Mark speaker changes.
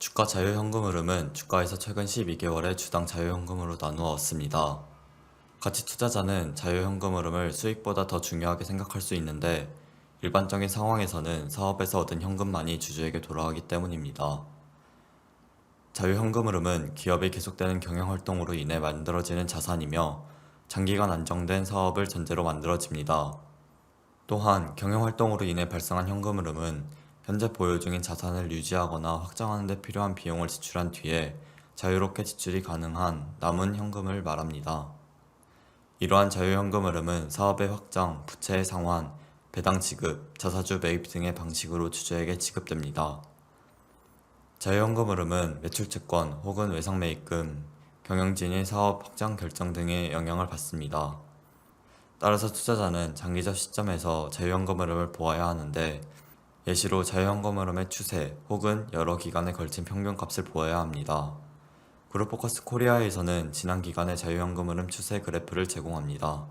Speaker 1: 주가 자유현금 흐름은 주가에서 최근 12개월의 주당 자유현금으로 나누었습니다. 가치 투자자는 자유현금 흐름을 수익보다 더 중요하게 생각할 수 있는데 일반적인 상황에서는 사업에서 얻은 현금만이 주주에게 돌아가기 때문입니다. 자유현금 흐름은 기업이 계속되는 경영활동으로 인해 만들어지는 자산이며 장기간 안정된 사업을 전제로 만들어집니다. 또한 경영활동으로 인해 발생한 현금 흐름은 현재 보유 중인 자산을 유지하거나 확장하는 데 필요한 비용을 지출한 뒤에 자유롭게 지출이 가능한 남은 현금을 말합니다. 이러한 자유현금 흐름은 사업의 확장, 부채의 상환, 배당 지급, 자사주 매입 등의 방식으로 주주에게 지급됩니다. 자유현금 흐름은 매출채권 혹은 외상매입금, 경영진의 사업 확장 결정 등의 영향을 받습니다. 따라서 투자자는 장기적 시점에서 자유현금 흐름을 보아야 하는데 예시로 자유현금 흐름의 추세 혹은 여러 기간에 걸친 평균값을 보아야 합니다. 그룹포커스 코리아에서는 지난 기간의 자유현금 흐름 추세 그래프를 제공합니다.